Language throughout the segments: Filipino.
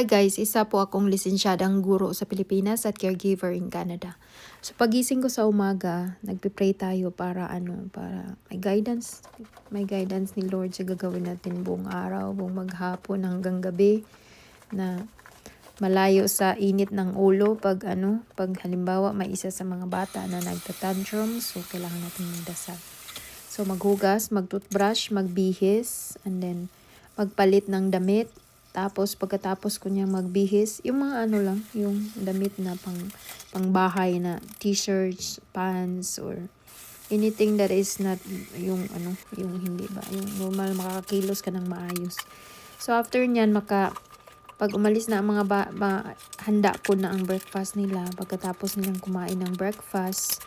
Hi guys, isa po akong lisensyadang guro sa Pilipinas at caregiver in Canada. So pagising ko sa umaga, nagpe-pray tayo para ano, para may guidance, may guidance ni Lord sa gagawin natin buong araw, buong maghapon hanggang gabi na malayo sa init ng ulo pag ano, pag halimbawa may isa sa mga bata na nagtatantrum, so kailangan natin magdasal. So maghugas, mag-toothbrush, magbihis, and then magpalit ng damit, tapos pagkatapos ko niya magbihis, yung mga ano lang, yung damit na pang pangbahay na t-shirts, pants or anything that is not yung ano, yung hindi ba, yung normal makakakilos ka ng maayos. So after niyan maka pag umalis na ang mga ba, ba, handa ko na ang breakfast nila, pagkatapos nilang kumain ng breakfast,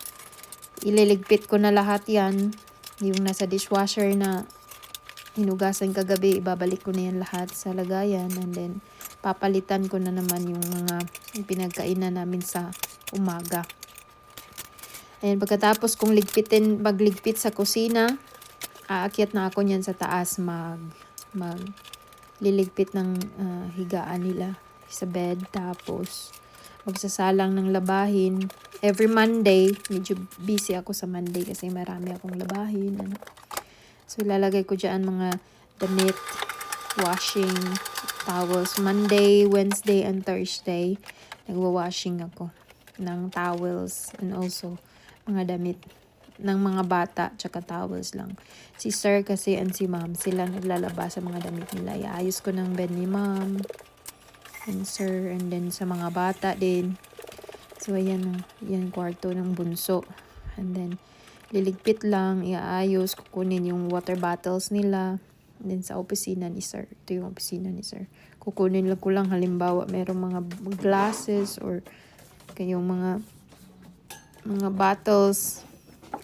ililigpit ko na lahat yan, yung nasa dishwasher na hinugasan kagabi, ibabalik ko na yan lahat sa lagayan and then papalitan ko na naman yung mga pinagkainan namin sa umaga. Ayan, pagkatapos kong ligpitin, magligpit sa kusina, aakyat na ako niyan sa taas mag mag liligpit ng ah, higaan nila sa bed tapos magsasalang ng labahin. Every Monday, medyo busy ako sa Monday kasi marami akong labahin. Ano. So, lalagay ko dyan mga damit, washing, towels. Monday, Wednesday, and Thursday, nagwa-washing ako ng towels and also mga damit ng mga bata tsaka towels lang. Si sir kasi and si ma'am, sila naglalaba sa mga damit nila. Iayos ko ng bed ni ma'am and sir and then sa mga bata din. So, ayan, yan kwarto ng bunso. And then, liligpit lang, iaayos, kukunin yung water bottles nila. And then sa opisina ni sir, ito yung opisina ni sir. Kukunin lang ko lang halimbawa merong mga glasses or kayong mga mga bottles,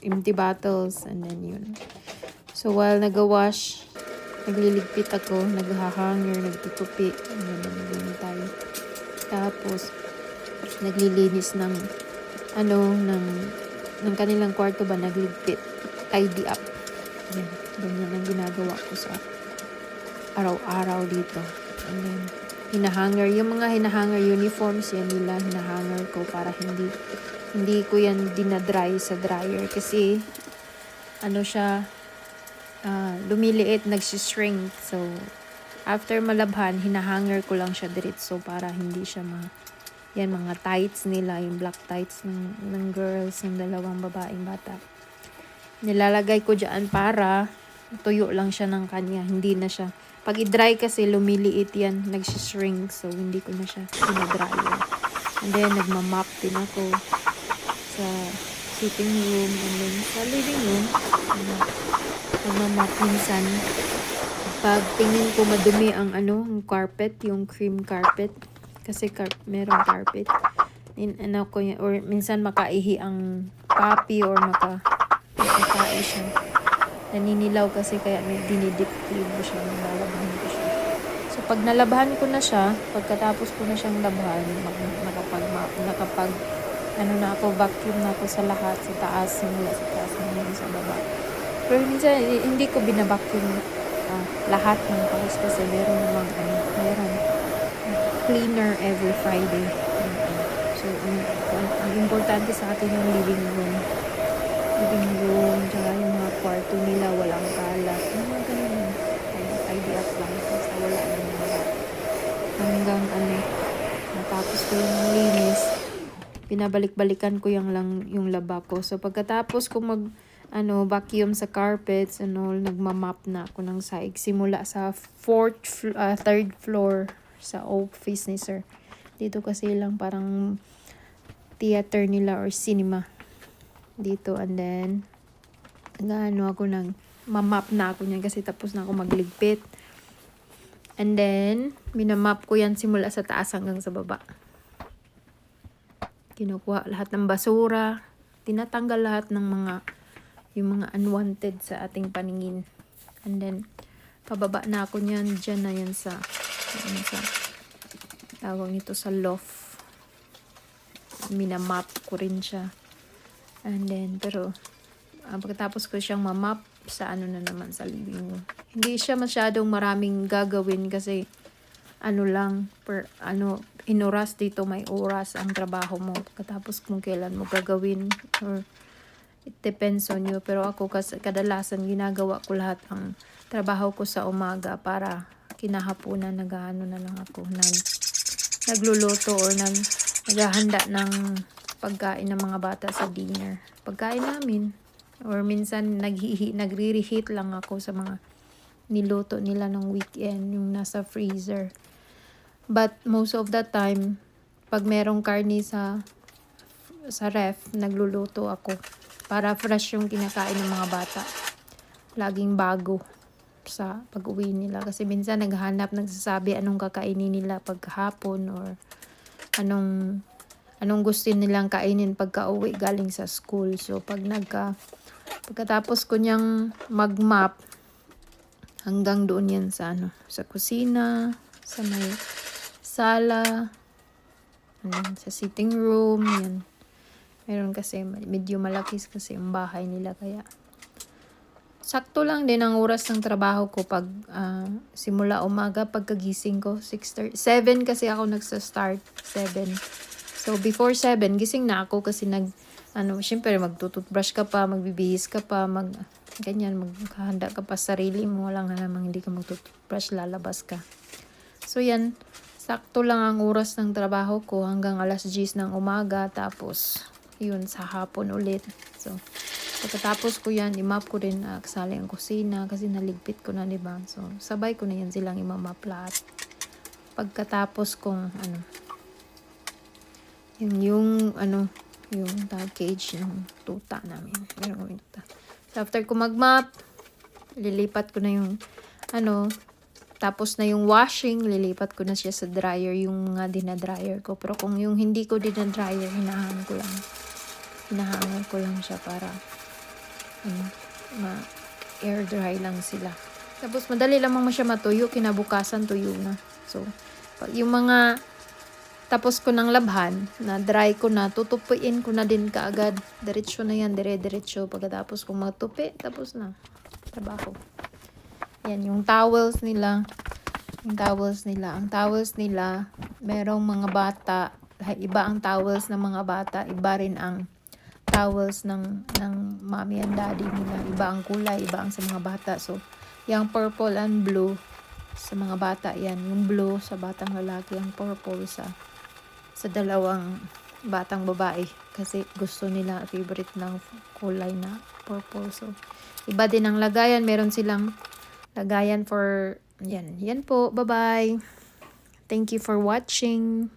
empty bottles, and then yun. So while nag-wash, nagliligpit ako, naghahanger, nagtutupi, and then tayo. Tapos, naglilinis ng ano, ng ng kanilang kwarto ba nagligpit, tidy up. Yan, ganyan ang ginagawa ko sa araw-araw dito. And then, hinahanger, yung mga hinahanger uniforms, yan nila hinahanger ko para hindi, hindi ko yan dinadry sa dryer kasi, ano siya, ah, lumiliit, nagsishrink. So, after malabhan, hinahanger ko lang siya diretso para hindi siya ma, yan, mga tights nila, yung black tights ng, ng girls, ng dalawang babaeng bata. Nilalagay ko dyan para tuyo lang siya ng kanya. Hindi na siya. Pag i-dry kasi, lumiliit yan. Nagsishrink. So, hindi ko na siya pinadryer. And then, nagmamap din ako sa sitting room and then sa living room. Ano, nagmamap minsan. Pag tingin ko madumi ang ano, ang carpet, yung cream carpet, kasi car- merong carpet. In, ano ko yun, or minsan makaihi ang papi or maka, makakai siya. Naninilaw kasi kaya may dinidip ko siya, nalalabahan ko siya. So pag nalabahan ko na siya, pagkatapos ko na siyang labahan, mag, nakapag, nakapag, ano na ako, vacuum na ako sa lahat, sa taas, simula sa taas, hanggang sa baba. Pero minsan, eh, hindi ko binabacuum ah, lahat ng house kasi meron namang, ano, meron cleaner every Friday. So, ang, importante sa akin yung living room. Living room, tsaka yung mga kwarto nila, walang kalat. Yung mga ganun. Tidy, up lang. Basta wala na mga hanggang ano, natapos ko yung linis. Pinabalik-balikan ko yung lang yung laba ko. So, pagkatapos ko mag ano, vacuum sa carpets and all, nagmamap na ako ng saig. Simula sa fourth, ah, third floor sa office ni sir. Dito kasi lang parang theater nila or cinema. Dito and then, nag-ano ako ng, mamap na ako niyan kasi tapos na ako magligpit. And then, minamap ko yan simula sa taas hanggang sa baba. Kinukuha lahat ng basura. Tinatanggal lahat ng mga yung mga unwanted sa ating paningin. And then, pababa na ako niyan. Diyan na yan sa, yan sa tawag nito sa loft. Minamap ko rin siya. And then, pero, ah, pagkatapos ko siyang mamap sa ano na naman sa living room. Hindi siya masyadong maraming gagawin kasi ano lang, per, ano, inuras dito may oras ang trabaho mo. Katapos kung kailan mo gagawin or it depends on you. Pero ako kas kadalasan ginagawa ko lahat ang trabaho ko sa umaga para kinahaponan nag-ano na lang ako. Nag, nagluluto or nag, naghahanda ng pagkain ng mga bata sa dinner. Pagkain namin. Or minsan naghihi, nagre-reheat lang ako sa mga niluto nila ng weekend, yung nasa freezer. But most of the time, pag merong karni sa sa ref, nagluluto ako para fresh yung kinakain ng mga bata. Laging bago sa pag-uwi nila. Kasi minsan naghahanap, nagsasabi anong kakainin nila pagkahapon or anong anong gusto nilang kainin pagka uwi galing sa school. So, pag nagka, pagkatapos ko niyang mag-map, hanggang doon yan sa ano, sa kusina, sa may sala, ano, sa sitting room, yan. Meron kasi, medyo malaki kasi yung bahay nila, kaya sakto lang din ang oras ng trabaho ko pag ah, simula umaga pagkagising ko 6:30 7 kasi ako nagsa-start 7 so before 7 gising na ako kasi nag ano syempre magtututbrush ka pa magbibihis ka pa mag ganyan maghahanda ka pa sa sarili mo walang namang hindi ka magtututbrush lalabas ka. So yan sakto lang ang oras ng trabaho ko hanggang alas 10 ng umaga tapos yun sa hapon ulit. So Pagkatapos ko yan, imap ko din uh, kasali ang kusina kasi naligpit ko na, di ba? So, sabay ko na yan silang imamap lahat. Pagkatapos kong, ano, yung, yung, ano, yung tag cage ng tuta namin. Meron kami tuta. So, after ko magmap, lilipat ko na yung, ano, tapos na yung washing, lilipat ko na siya sa dryer, yung mga dinadryer ko. Pero kung yung hindi ko dinadryer, hinahangan ko lang. Hinahangan ko lang siya para ano, ma air dry lang sila. Tapos madali lamang mo siya matuyo, kinabukasan tuyo na. So, yung mga tapos ko ng labhan, na dry ko na, tutupiin ko na din kaagad. Diretso na yan, dire-diretso. Pagkatapos kong matupi, tapos na. Trabaho. Yan, yung towels nila. Yung towels nila. Ang towels nila, merong mga bata. Iba ang towels ng mga bata. Iba rin ang towels ng ng mommy and daddy nila. Iba ang kulay, iba ang sa mga bata. So, yung purple and blue sa mga bata yan. Yung blue sa batang lalaki, yung purple sa sa dalawang batang babae kasi gusto nila favorite ng kulay na purple. So, iba din ang lagayan. Meron silang lagayan for yan. Yan po. Bye-bye. Thank you for watching.